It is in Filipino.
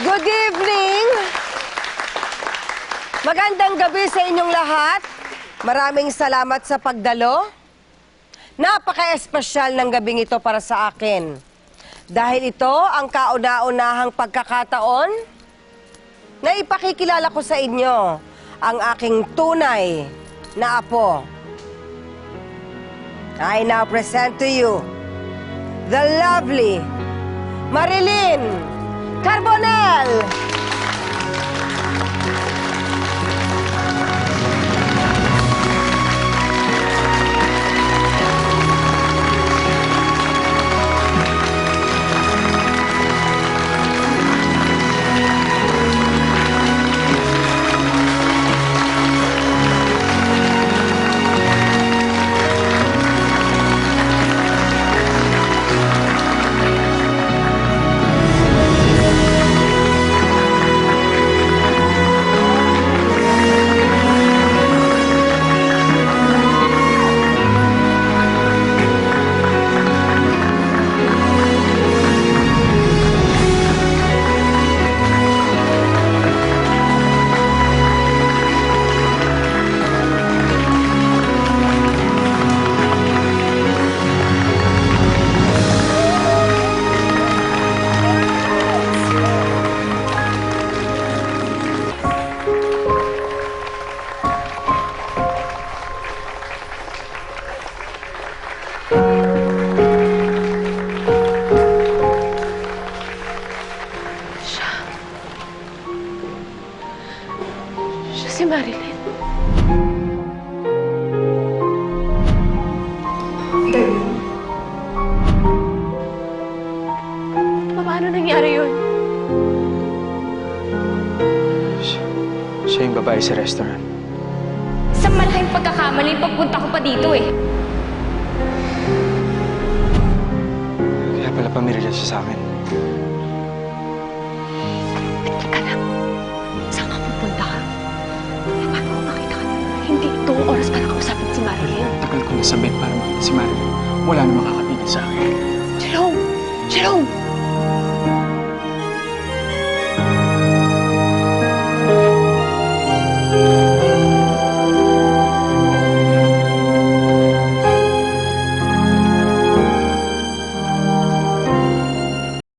Good evening! Magandang gabi sa inyong lahat. Maraming salamat sa pagdalo. Napaka-espesyal ng gabing ito para sa akin. Dahil ito ang kauna-unahang pagkakataon na ipakikilala ko sa inyo ang aking tunay na apo. I now present to you the lovely Marilyn Carbonell. Si Marilyn. Paano nangyari yun? Siya, siya yung babae sa restaurant. Sa malaking pagkakamali, pagpunta ko pa dito eh. Kaya pala pamirilya siya sa akin. Tagal ko na sa bed para makita si Marilyn. Wala na makakapigil sa akin. Jerome! Jerome!